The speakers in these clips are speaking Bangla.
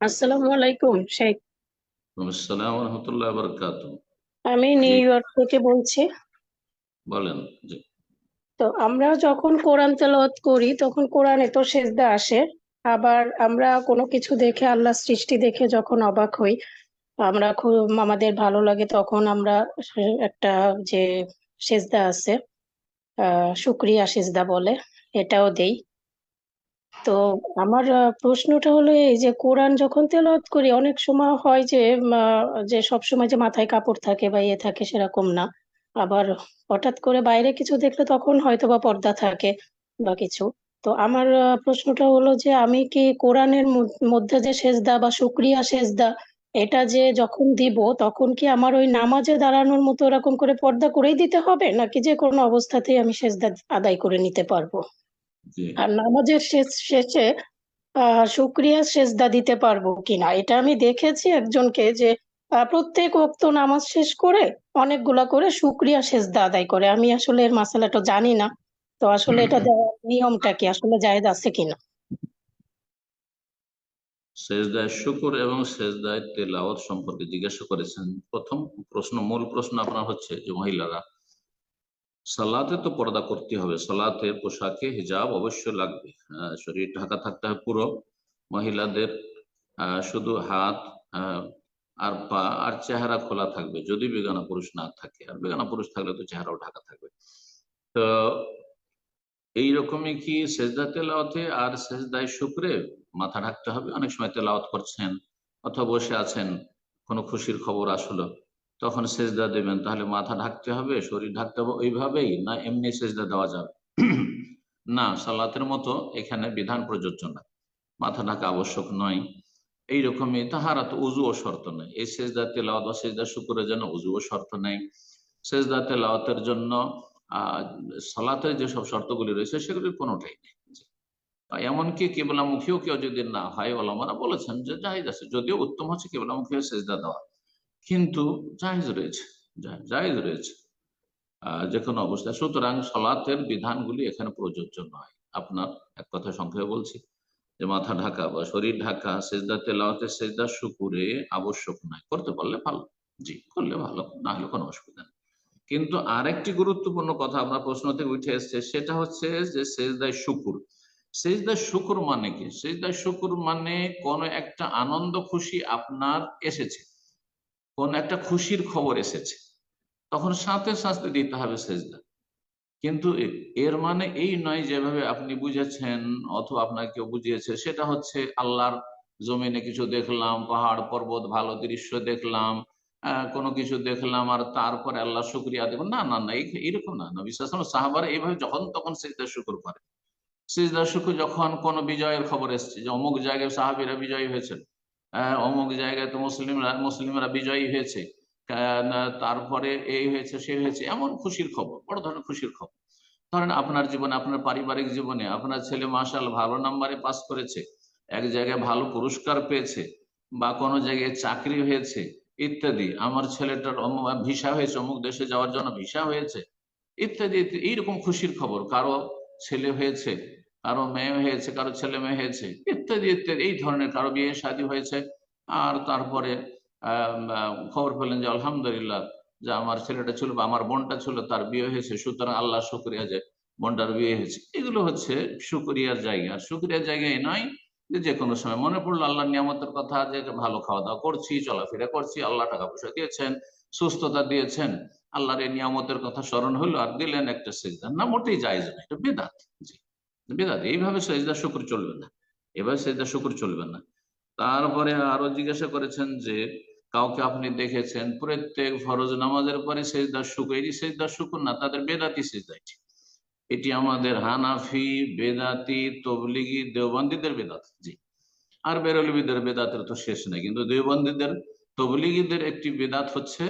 আসসালামু আলাইকুম শেখ। আসসালাম রহমতুল্লাহ বরকাত আমি নিউ ইয়র্ক থেকে বলছি। বলেন জি। তো আমরা যখন কোরআন তেলাওয়াত করি তখন কোরআনে তো সেজদা আসে। আবার আমরা কোনো কিছু দেখে আল্লাহ সৃষ্টি দেখে যখন অবাক হই আমরা খুব আমাদের ভালো লাগে তখন আমরা একটা যে সেজদা আছে আহ শুক্রিয়া সেজদা বলে এটাও দেই। তো আমার প্রশ্নটা হলো এই যে কোরআন যখন তেলাওয়াত করি, অনেক সময় হয় যে যে সব সময় যে মাথায় কাপড় থাকে বা ইয়ে থাকে সেরকম না। আবার হঠাৎ করে বাইরে কিছু দেখলে তখন হয়তো বা পর্দা থাকে বা কিছু। তো আমার প্রশ্নটা হলো যে আমি কি কোরআনের মধ্য- যে সেজদা বা শুকরিয়া সেজদা, এটা যে যখন দিব তখন কি আমার ওই নামাজে দাঁড়ানোর মতো এরকম করে পর্দা করেই দিতে হবে? নাকি যে কোনো অবস্থাতেই আমি সেজদা আদায় করে নিতে পারব? আর নামাজের শেষ শেষে শুকরিয়া সেজদা দিতে পারব কিনা? এটা আমি দেখেছি একজনকে যে প্রত্যেক ওয়াক্ত নামাজ শেষ করে অনেকগুলা করে শুকরিয়া সেজদা আদায় করে। আমি আসলে এর মাসালাটা জানি না। তো আসলে এটা দেওয়ার নিয়মটা কি? আসলে জায়েজ আছে কিনা? সেজদায় শুকুর এবং সেজদায় তেলাওয়াত সম্পর্কে জিজ্ঞাসা করেছেন। প্রথম প্রশ্ন মূল প্রশ্ন আপনার হচ্ছে যে মহিলারা সালাতে তো পর্দা করতে হবে। সালাতে পোশাকে হিজাব অবশ্যই লাগবে। শরীর ঢাকা থাকতে হবে পুরো। মহিলাদের শুধু হাত আর পা আর চেহারা খোলা থাকবে। যদি বেগানা পুরুষ না থাকে। আর বেগানা পুরুষ থাকলে তো চেহারাও ঢাকা থাকবে। তো এইরকমই কি সেজদা তেলাওয়াতে আর সেজদায় শুক্রে মাথা ঢাকতে হবে? অনেক সময় তেলাওয়াত করছেন অথবা বসে আছেন। কোনো খুশির খবর আসলো? তখন সেজদা দেবেন, তাহলে মাথা ঢাকতে হবে, শরীর ঢাকতে হবে, ওইভাবেই না, এমনি সেজদা দেওয়া যাবে। না, সালাতের মতো এখানে বিধান প্রযোজ্য না। মাথা ঢাকা আবশ্যক নয়। এইরকমই তাহারা তো উজুও শর্ত নেই। এই সেজদা তেলাওয়াত বা সেজদা শুকুরের জন্য উজুও শর্ত নেই। সেজদা তেলাওয়াতের জন্য সালাতের যেসব শর্তগুলি রয়েছে, সেগুলির কোনোটাই নেই। এমনকি কেবলামুখীও কেউ যদি না হয়, ওলামারা বলেছেন যে জাহিজ আছে, যদিও উত্তম হচ্ছে কেবলামুখী সেজদা দেওয়া। কিন্তু জাহিজ রয়েছে, জায়েজ রয়েছে। যে কোনো অবস্থায়। সুতরাং সলাতের বিধানগুলি এখানে প্রযোজ্য নয়। আপনার এক কথা সংক্ষেপে বলছি, যে মাথা ঢাকা বা শরীর ঢাকা, সেজদা তেলাওয়াতে, সেজদা শুকুরে আবশ্যক নয়। করতে পারলে ভালো। জি, করলে ভালো, না হলে কোনো অসুবিধা নেই। কিন্তু আরেকটি গুরুত্বপূর্ণ কথা আপনার প্রশ্ন থেকে উঠে এসছে, সেটা হচ্ছে যে সেজদায় শুকুর। সেজদায় শুকুর মানে কি? সেজদায় শুকুর মানে কোন একটা আনন্দ খুশি আপনার এসেছে। কোন একটা খুশির খবর এসেছে। তখন সাথে সাথে দিতে হবে সেজদা। কিন্তু এর মানে এই নয় যেভাবে আপনি বুঝেছেন অথবা আপনাকে কেউ বুঝিয়েছে, সেটা হচ্ছে আল্লাহর জমিনে কিছু দেখলাম, পাহাড় পর্বত ভালো দৃশ্য দেখলাম কোনো কিছু দেখলাম আর তারপরে আল্লাহ শুক্রিয়া দেব না না না এইরকম না। নবী সাহাবার এইভাবে যখন তখন সেজদা শুকুর করে সিজদা শুকুর যখন কোন বিজয়ের খবর এসছে, যে অমুক জায়গায় সাহাবিরা বিজয়ী হয়েছেন অমুক জায়গায় তো মুসলিমরা মুসলিমরা বিজয়ী হয়েছে। তারপরে এই হয়েছে, সে হয়েছে, এমন খুশির খবর, বড় ধরনের খুশির খবর। ধরেন আপনার জীবনে, আপনার পারিবারিক জীবনে, আপনার ছেলে মাসাল ভালো নাম্বারে পাস করেছে, এক জায়গায় ভালো পুরস্কার পেয়েছে, বা কোনো জায়গায় চাকরি হয়েছে, ইত্যাদি। আমার ছেলেটার ভিসা হয়েছে, অমুক দেশে যাওয়ার জন্য ভিসা হয়েছে ইত্যাদি। এইরকম খুশির খবর। কারও ছেলে হয়েছে কারও মেয়ে হয়েছে, কারও ছেলে মেয়ে হয়েছে, ইত্যাদি ইত্যাদি, এই ধরনের কারও বিয়ে শাদী হয়েছে। আর তারপরে খবর পেলেন যে আলহামদুলিল্লাহ যে আমার ছেলেটা ছিল বা আমার বোনটা ছিল, তার বিয়ে হয়েছে, সুতরাং আল্লাহ শুক্রিয়া যে বোনটার বিয়ে হয়েছে। এগুলো হচ্ছে শুক্রিয়ার জায়গা। শুক্রিয়ার জায়গায় নয় যে যে কোনো সময় মনে পড়ল আল্লাহ নিয়ামতের কথা যে ভালো খাওয়া দাওয়া করছি, চলাফেরা করছি, আল্লাহ টাকা পয়সা দিয়েছেন, সুস্থতা দিয়েছেন, আল্লাহর এই নিয়ামতের কথা স্মরণ হলো আর দিলেন একটা সেজদা। না, মোটেই জায়জ না এটা বেদাত। জি। বেদাত এইভাবে সেজদা শুকুর চলবে না। এভাবে সেজদা শুকুর চলবে না। তারপরে আরও জিজ্ঞাসা করেছেন যে কাউকে আপনি দেখেছেন প্রত্যেক ফরজ নামাজের পরে সেজদা শুকুর এটি সেজদা শুকুর না তাদের বেদাতি সেজদা এটি। এটি আমাদের হানাফি বেদাতি তবলিগি দেওবন্দীদের বেদাত জি। আর বেরলবিদের বেদাতের তো শেষ নেই কিন্তু দেওবন্দীদের তবলিগীদের একটি বেদাত হচ্ছে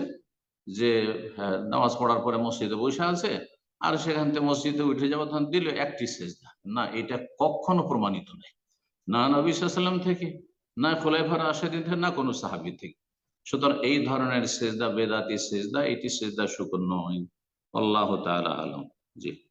যে হ্যাঁ, নামাজ পড়ার পরে মসজিদে বসে আছে আর সেখান থেকে মসজিদে উঠে যাব তখন দিল একটি সেজদা। না, এটা কখনো প্রমাণিত নাই। না নবী সাল্লাম থেকে, না খোলাইফার আশাদিন থেকে, না কোনো সাহাবি থেকে। সুতরাং এই ধরনের সেজদা, বেদাতি সেজদা, এটি সেজদা শুকর নয়। আল্লাহ তালা আলম। জি।